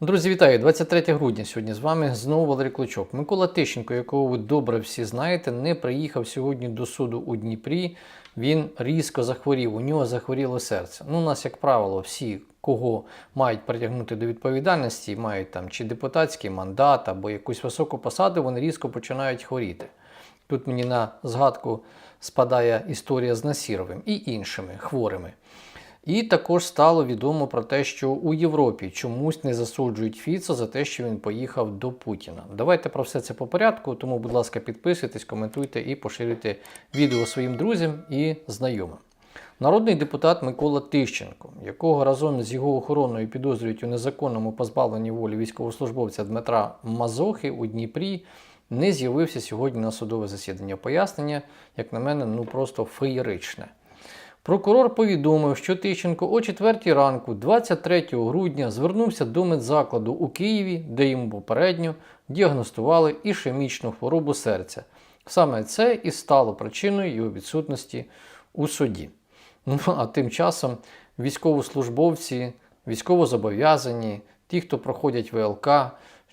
Друзі, вітаю! 23 грудня сьогодні з вами знову Валерій Клочок. Микола Тищенко, якого ви добре всі знаєте, не приїхав сьогодні до суду у Дніпрі. Він різко захворів, у нього захворіло серце. Ну, у нас, як правило, всі, кого мають притягнути до відповідальності, мають там чи депутатський мандат або якусь високу посаду, вони різко починають хворіти. Тут мені на згадку спадає історія з Насіровим і іншими хворими. І також стало відомо про те, що у Європі чомусь не засуджують Фіцо за те, що він поїхав до Путіна. Давайте про все це по порядку. Тому, будь ласка, підписуйтесь, коментуйте і поширюйте відео своїм друзям і знайомим. Народний депутат Микола Тищенко, якого разом з його охороною підозрюють у незаконному позбавленні волі військовослужбовця Дмитра Мазохи у Дніпрі, не з'явився сьогодні на судове засідання. Пояснення, як на мене, ну просто феєричне. Прокурор повідомив, що Тищенко о 4 ранку, 23 грудня, звернувся до медзакладу у Києві, де йому попередньо діагностували ішемічну хворобу серця. Саме це і стало причиною його відсутності у суді. Ну а тим часом військовослужбовці, військовозобов'язані, ті, хто проходять ВЛК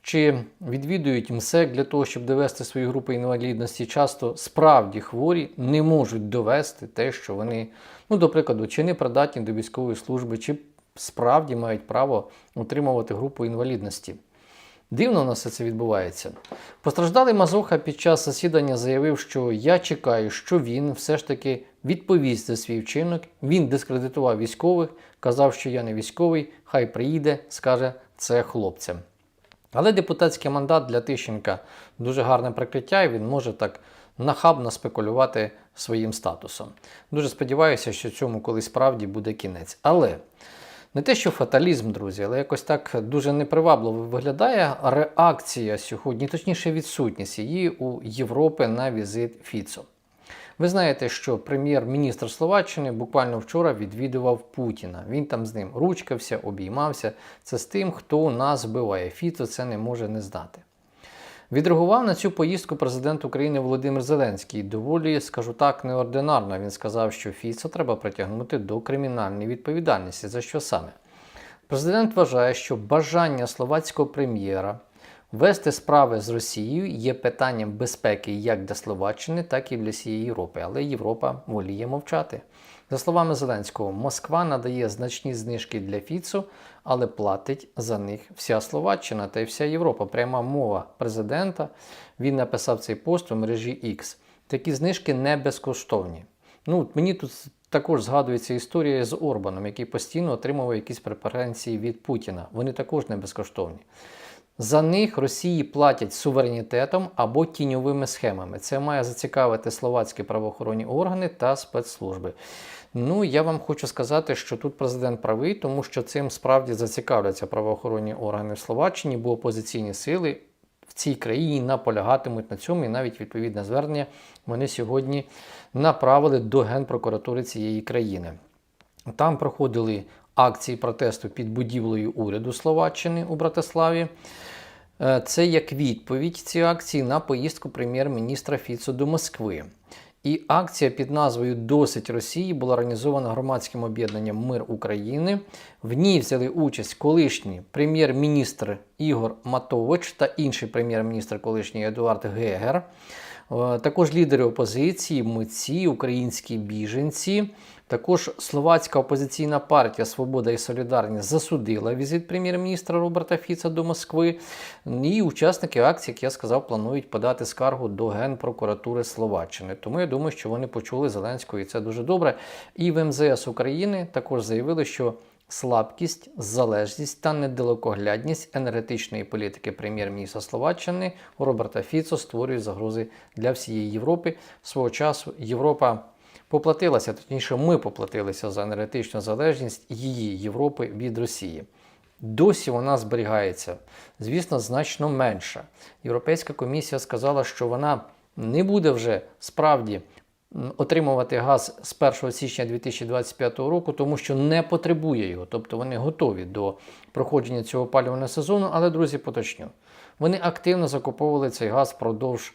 чи відвідують МСЕК для того, щоб довести свої групи інвалідності, часто справді хворі не можуть довести те, що вони, ну, до прикладу, чи не придатні до військової служби, чи справді мають право отримувати групу інвалідності. Дивно у нас все це відбувається. Постраждалий Мазоха під час засідання заявив, що я чекаю, що він все ж таки відповість за свій вчинок. Він дискредитував військових, казав, що я не військовий, хай приїде, скаже це хлопцям. Але депутатський мандат для Тищенка дуже гарне прикриття, і він може так нахабно спекулювати своїм статусом. Дуже сподіваюся, що цьому колись справді буде кінець. Але не те, що фаталізм, друзі, але якось так дуже непривабливо виглядає реакція сьогодні, точніше, відсутність її у Європи на візит Фіцо. Ви знаєте, що прем'єр-міністр Словаччини буквально вчора відвідував Путіна. Він там з ним ручкався, обіймався. Це з тим, хто нас вбиває. Фіцо це не може не знати. Відреагував на цю поїздку президент України Володимир Зеленський. Доволі, скажу так, неординарно. Він сказав, що Фіца треба притягнути до кримінальної відповідальності. За що саме? Президент вважає, що бажання словацького прем'єра вести справи з Росією є питанням безпеки як для Словаччини, так і для всієї Європи. Але Європа воліє мовчати. За словами Зеленського, Москва надає значні знижки для Фіцу, але платить за них вся Словаччина та й вся Європа. Пряма мова президента. Він написав цей пост у мережі X. Такі знижки не безкоштовні. Ну, Мені тут також згадується історія з Орбаном, який постійно отримував якісь преференції від Путіна. Вони також не безкоштовні. За них Росії платять суверенітетом або тіньовими схемами. Це має зацікавити словацькі правоохоронні органи та спецслужби. Ну, я вам хочу сказати, що тут президент правий, тому що цим справді зацікавляться правоохоронні органи в Словаччині, бо опозиційні сили в цій країні наполягатимуть на цьому, і навіть відповідне звернення вони сьогодні направили до Генпрокуратури цієї країни. Там проходили акції протесту під будівлею уряду Словаччини у Братиславі. Е, Це як відповідь ці акції на поїздку прем'єр-міністра Фіцо до Москви. І акція під назвою Досить Росії була організована громадським об'єднанням Мир України. В ній взяли участь колишній прем'єр-міністр Ігор Матович та інший прем'єр-міністр колишній Едуард Гегер. Е, Також лідери опозиції, митці, українські біженці. Також словацька опозиційна партія Свобода і Солідарність засудила візит прем'єр-міністра Роберта Фіца до Москви. І учасники акції, як я сказав, планують подати скаргу до Генпрокуратури Словаччини. Тому я думаю, що вони почули Зеленського, і це дуже добре. І в МЗС України також заявили, що слабкість, залежність та недалекоглядність енергетичної політики прем'єр-міністра Словаччини Роберта Фіцо створюють загрози для всієї Європи. Свого часу Європа поплатилася, точніше, ми поплатилися за енергетичну залежність її Європи від Росії. Досі вона зберігається, звісно, значно менша. Європейська комісія сказала, що вона не буде вже справді отримувати газ з 1 січня 2025 року, тому що не потребує його. Тобто вони готові до проходження цього опалювального сезону. Але, друзі, поточню. Вони активно закуповували цей газ впродовж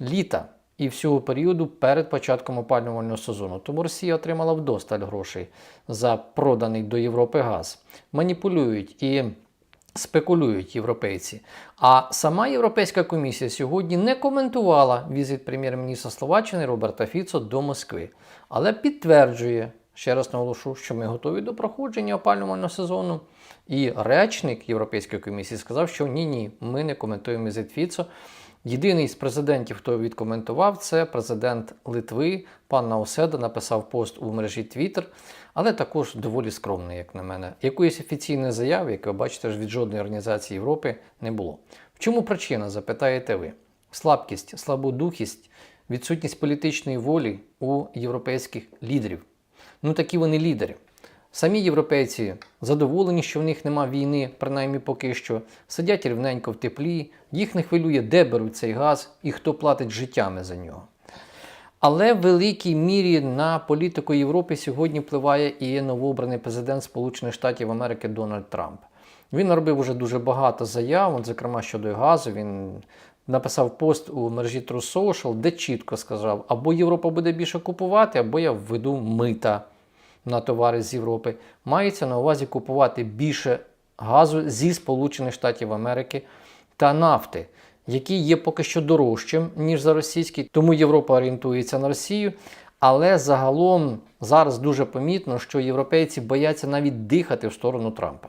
літа і всього періоду перед початком опалювального сезону. Тому Росія отримала вдосталь грошей за проданий до Європи газ. Маніпулюють і спекулюють європейці. А сама Європейська комісія сьогодні не коментувала візит прем'єр-міністра Словаччини Роберта Фіцо до Москви, але підтверджує, ще раз наголошу, що ми готові до проходження опалювального сезону. І речник Європейської комісії сказав, що ні-ні, ми не коментуємо візит Фіцо. Єдиний з президентів, хто відкоментував, це президент Литви, пан Науседа, написав пост у мережі Twitter, але також доволі скромний, як на мене. Якоїсь офіційної заяви, як ви бачите, ж від жодної організації Європи не було. В чому причина, запитаєте ви? Слабкість, слабодухість, відсутність політичної волі у європейських лідерів. Ну такі вони лідери. Самі європейці задоволені, що в них нема війни, принаймні поки що, сидять рівненько в теплі, їх не хвилює, де беруть цей газ і хто платить життями за нього. Але в великій мірі на політику Європи сьогодні впливає і новообраний президент Сполучених Штатів Америки Дональд Трамп. Він наробив уже дуже багато заяв, зокрема щодо газу. Він написав пост у мережі True Social, де чітко сказав: або Європа буде більше купувати, або я введу мита на товари з Європи. Мається на увазі купувати більше газу зі Сполучених Штатів Америки та нафти, який є поки що дорожчим, ніж за російський, тому Європа орієнтується на Росію. Але загалом зараз дуже помітно, що європейці бояться навіть дихати в сторону Трампа.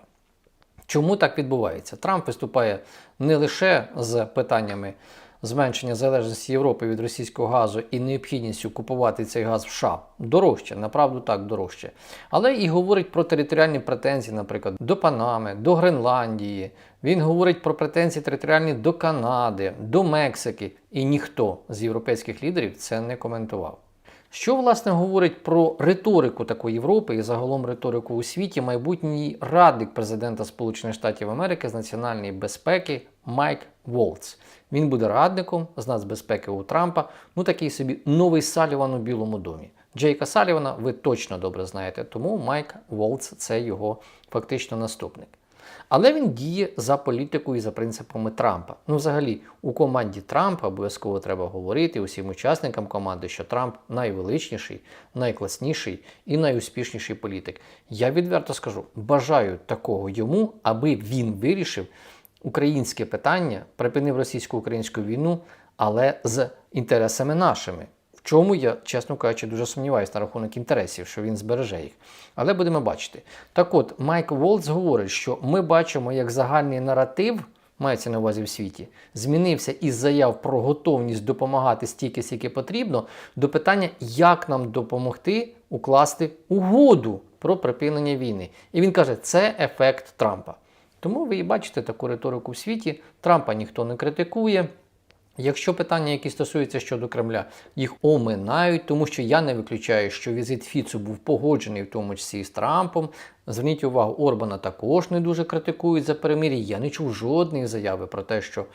Чому так відбувається? Трамп виступає не лише з питаннями зменшення залежності Європи від російського газу і необхідністю купувати цей газ в США дорожче, направду так дорожче, але і говорить про територіальні претензії, наприклад, до Панами, до Гренландії. Він говорить про претензії територіальні до Канади, до Мексики, і ніхто з європейських лідерів це не коментував. Що власне говорить про риторику такої Європи і загалом риторику у світі майбутній радник президента Сполучених Штатів Америки з національної безпеки Майк Волц. Він буде радником з нацбезпеки у Трампа. Ну такий собі новий Саліван у Білому домі. Джейка Салівана ви точно добре знаєте, тому Майк Волц це його фактично наступник. Але він діє за політикою і за принципами Трампа. Ну, взагалі, у команді Трампа обов'язково треба говорити усім учасникам команди, що Трамп найвеличніший, найкласніший і найуспішніший політик. Я відверто скажу, бажаю такого йому, аби він вирішив українське питання, припинив російсько-українську війну, але з інтересами нашими. Чому я, чесно кажучи, дуже сумніваюся на рахунок інтересів, що він збереже їх. Але будемо бачити. Так от, Майк Волц говорить, що ми бачимо, як загальний наратив, мається на увазі в світі, змінився із заяв про готовність допомагати стільки, скільки потрібно, до питання, як нам допомогти укласти угоду про припинення війни. І він каже, це ефект Трампа. Тому ви і бачите таку риторику в світі. Трампа ніхто не критикує. Якщо питання, які стосуються щодо Кремля, їх оминають, тому що я не виключаю, що візит Фіцу був погоджений в тому числі з Трампом. Зверніть увагу, Орбана також не дуже критикують за перемир'я. Я не чув жодної заяви про те, що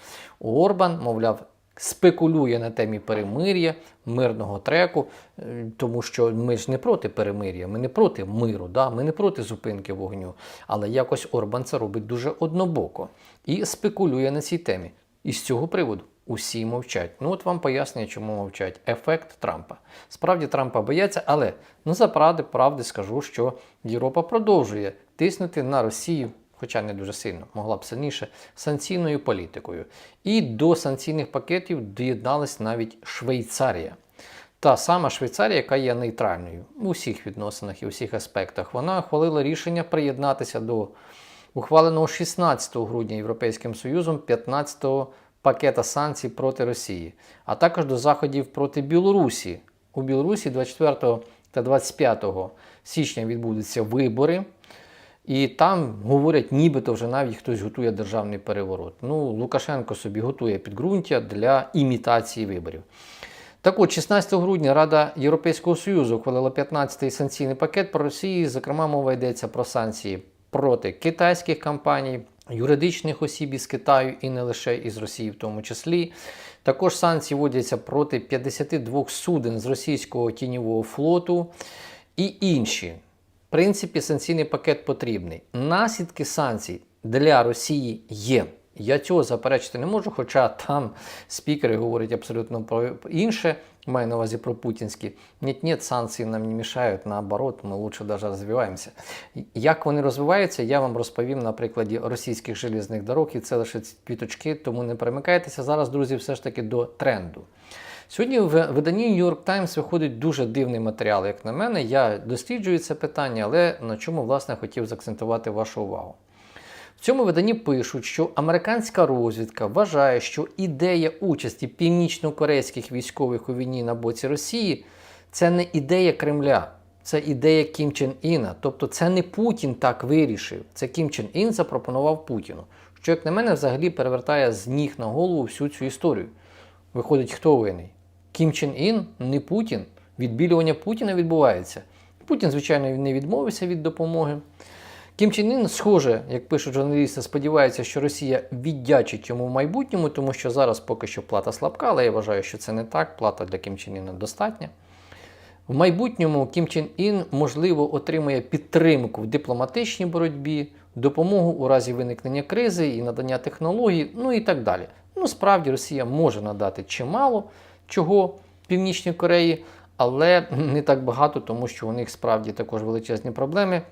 Орбан, мовляв, спекулює на темі перемир'я, мирного треку, е, тому що ми ж не проти перемир'я, ми не проти миру, да? ми не проти зупинки вогню. Але якось Орбан це робить дуже однобоко і спекулює на цій темі. І з цього приводу усі мовчать. Ну от вам пояснення, чому мовчать. Ефект Трампа. Справді Трампа бояться, але ну за правди, скажу, що Європа продовжує тиснути на Росію. Хоча не дуже сильно, могла б сильніше, санкційною політикою. І до санкційних пакетів доєдналась навіть Швейцарія. Та сама Швейцарія, яка є нейтральною у всіх відносинах і у всіх аспектах, вона ухвалила рішення приєднатися до ухваленого 16 грудня Європейським Союзом 15-го пакета санкцій проти Росії, а також до заходів проти Білорусі. У Білорусі 24 та 25 січня відбудуться вибори. І там говорять, нібито вже навіть хтось готує державний переворот. Ну, Лукашенко собі готує підґрунтя для імітації виборів. Так от, 16 грудня Рада Європейського Союзу ухвалила 15-й санкційний пакет про Росію. Зокрема, мова йдеться про санкції проти китайських компаній, юридичних осіб із Китаю і не лише із Росії, в тому числі. Також санкції вводяться проти 52 суден з російського тіньового флоту і інші. В принципі, санкційний пакет потрібний. Наслідки санкцій для Росії є. Я цього заперечити не можу, хоча там спікери говорять абсолютно про інше. Маю на увазі про путінські. Нет, нет, санкції нам не мішають, наоборот, ми лучше даже розвиваємося. Як вони розвиваються, я вам розповім на прикладі російських железних дорог, і це лише квіточки, тому не перемикайтеся. Зараз, друзі, все ж таки до тренду. Сьогодні в виданні New York Times виходить дуже дивний матеріал, як на мене. Я досліджую це питання, але на чому власне хотів заакцентувати вашу увагу. В цьому виданні пишуть, що американська розвідка вважає, що ідея участі північно-корейських військових у війні на боці Росії це не ідея Кремля, це ідея Кім Чен Іна. Тобто це не Путін так вирішив, це Кім Чен Ін запропонував Путіну. Що, як на мене, взагалі перевертає з ніг на голову всю цю історію. Виходить, хто винний? Кім Чен Ін, не Путін. Відбілювання Путіна відбувається. Путін, звичайно, не відмовився від допомоги. Кім Чен Ін, схоже, як пишуть журналісти, сподівається, що Росія віддячить йому в майбутньому, тому що зараз поки що плата слабка, але я вважаю, що це не так. Плата для Кім Чен Іна достатня. В майбутньому Кім Чен Ін, можливо, отримує підтримку в дипломатичній боротьбі, допомогу у разі виникнення кризи і надання технологій, ну і так далі. Ну, справді, Росія може надати чимало чого Північній Кореї, але не так багато, тому що у них справді також величезні проблеми.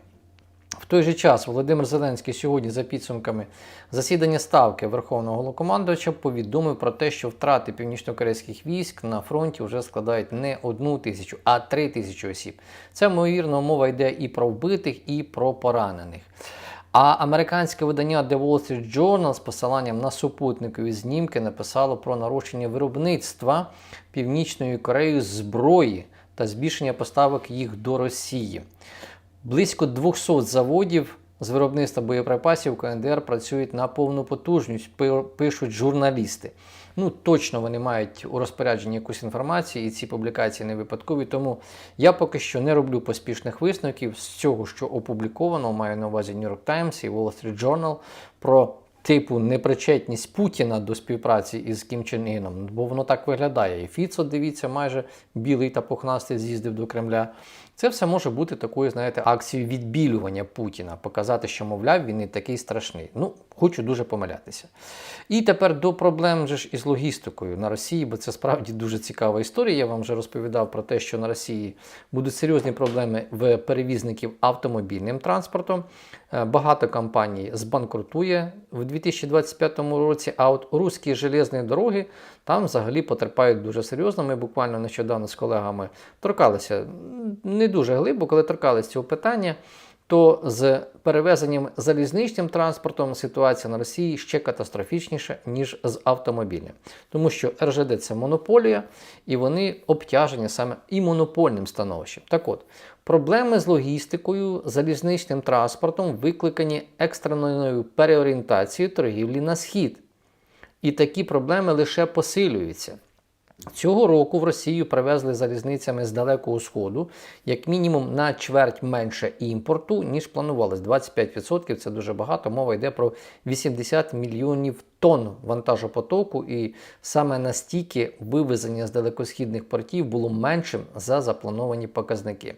В той же час Володимир Зеленський сьогодні, за підсумками засідання ставки Верховного Головнокомандувача, повідомив про те, що втрати північно-корейських військ на фронті вже складають не одну тисячу, а три тисячі осіб. Це, ймовірно, мова йде і про вбитих, і про поранених. А американське видання The Wall Street Journal з посиланням на супутникові знімки написало про нарощення виробництва Північною Кореєю зброї та збільшення поставок їх до Росії. Близько 200 заводів з виробництва боєприпасів КНДР працюють на повну потужність, пишуть журналісти. Ну, точно вони мають у розпорядженні якусь інформацію, і ці публікації не випадкові. Тому я поки що не роблю поспішних висновків з цього, що опубліковано, маю на увазі New York Times і Wall Street Journal про типу непричетність Путіна до співпраці із Кім Чен Іном, бо воно так виглядає. І Фіцо, дивіться, майже білий та пухнастий з'їздив до Кремля. Це все може бути такою, знаєте, акцією відбілювання Путіна, показати, що, мовляв, він не такий страшний. Ну, хочу дуже помилятися. І тепер до проблем же ж із логістикою на Росії, бо це справді дуже цікава історія. Я вам вже розповідав про те, що на Росії будуть серйозні проблеми в перевізників автомобільним транспортом. Е, багато компаній збанкрутує в 2025 році, а от руські железні дороги там взагалі потерпають дуже серйозно. Ми буквально нещодавно з колегами торкалися не дуже глибоко, коли торкалися цього питання. То з перевезенням залізничним транспортом ситуація на Росії ще катастрофічніша, ніж з автомобілем. Тому що РЖД це монополія, і вони обтяжені саме і монопольним становищем. Так от, проблеми з логістикою, залізничним транспортом викликані екстреною переорієнтацією торгівлі на схід. І такі проблеми лише посилюються. Цього року в Росію привезли залізницями з Далекого Сходу, як мінімум на чверть менше імпорту, ніж планувалось. 25% це дуже багато. Мова йде про 80 мільйонів тонн вантажопотоку, і саме настільки вивезення з далекосхідних портів було меншим за заплановані показники.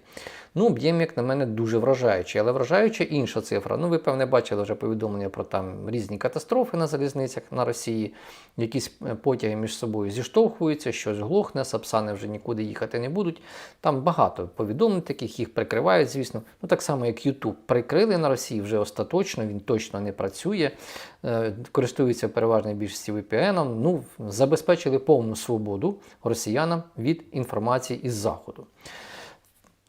Ну, об'єм, як на мене, дуже вражаючий, але вражаюча інша цифра. Ну, ви, певне, бачили вже повідомлення про там різні катастрофи на залізницях на Росії, якісь е, потяги між собою зіштовхуються, щось глохне, сапсани вже нікуди їхати не будуть. Там багато повідомлень таких, їх прикривають, звісно. Ну, так само, як YouTube прикрили на Росії вже остаточно, він точно не працює, е, користується переважною більшості VPN, ну, забезпечили повну свободу росіянам від інформації із Заходу.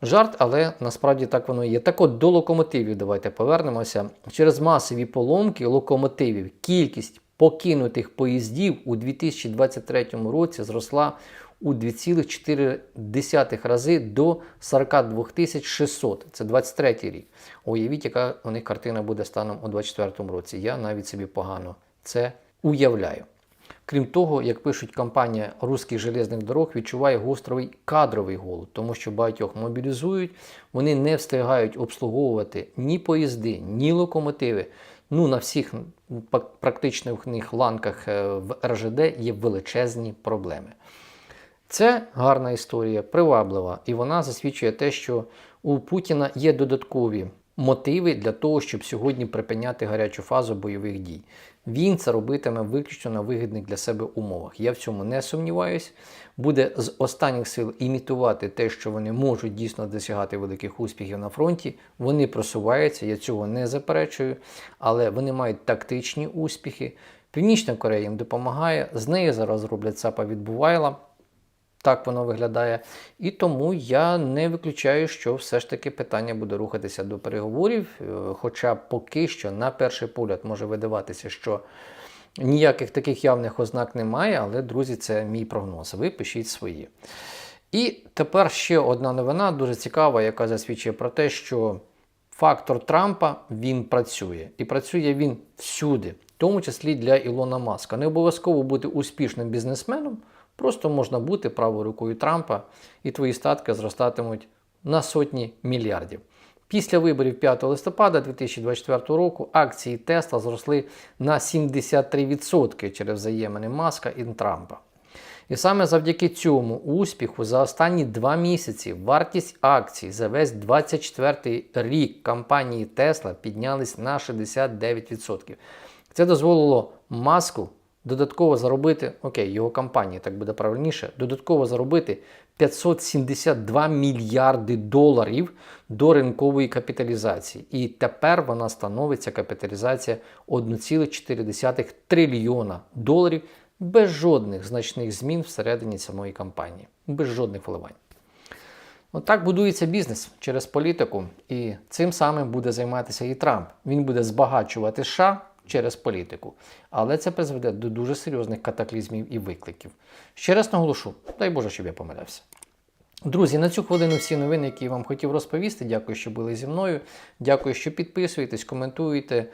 Жарт, але насправді так воно є. Так от до локомотивів давайте повернемося. Через масові поломки локомотивів кількість покинутих поїздів у 2023 році зросла у 2,4 рази до 42 600. Це 23 рік. Уявіть, яка у них картина буде станом у 2024 році. Я навіть собі погано це уявляю. Крім того, як пишуть компанія руських железних дорог, відчуває гостровий кадровий голод, тому що багатьох мобілізують, вони не встигають обслуговувати ні поїзди, ні локомотиви. Ну, на всіх практичних ланках е, в РЖД є величезні проблеми. Це гарна історія, приваблива, і вона засвідчує те, що у Путіна є додаткові мотиви для того, щоб сьогодні припиняти гарячу фазу бойових дій. Він це робитиме виключно на вигідних для себе умовах. Я в цьому не сумніваюсь. Буде з останніх сил імітувати те, що вони можуть дійсно досягати великих успіхів на фронті. Вони просуваються, я цього не заперечую, але вони мають тактичні успіхи. Північна Корея їм допомагає. З нею зараз роблять ЦАПа від Бувайла. Так воно виглядає. І тому я не виключаю, що все ж таки питання буде рухатися до переговорів. Е, Хоча поки що, на перший погляд, може видаватися, що ніяких таких явних ознак немає, але, друзі, це мій прогноз. Ви пишіть свої. І тепер ще одна новина, дуже цікава, яка засвідчує про те, що фактор Трампа він працює. І працює він всюди, в тому числі для Ілона Маска. Не обов'язково бути успішним бізнесменом, просто можна бути правою рукою Трампа, і твої статки зростатимуть на сотні мільярдів. Після виборів 5 листопада 2024 року акції Тесла зросли на 73% через взаємини Маска і Трампа. І саме завдяки цьому успіху за останні два місяці вартість акцій за весь 24 рік компанії Tesla піднялись на 69%. Це дозволило маску додатково заробити, окей, його компанії, так буде правильніше, додатково заробити 572 мільярди доларів до ринкової капіталізації. І тепер вона становиться капіталізація 1,4 трильйона доларів без жодних значних змін всередині самої компанії, без жодних вливань. Отак будується бізнес через політику, і цим самим буде займатися і Трамп. Він буде збагачувати США через політику. Але це призведе до дуже серйозних катаклізмів і викликів. Ще раз наголошу, дай Боже, щоб я помилявся. Друзі, на цю хвилину всі новини, які я вам хотів розповісти. Дякую, що були зі мною. Дякую, що підписуєтесь, коментуєте,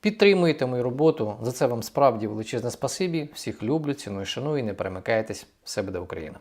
підтримуєте мою роботу. За це вам справді величезне спасибі. Всіх люблю, ціную, шаную, не перемикайтесь. Все буде Україна!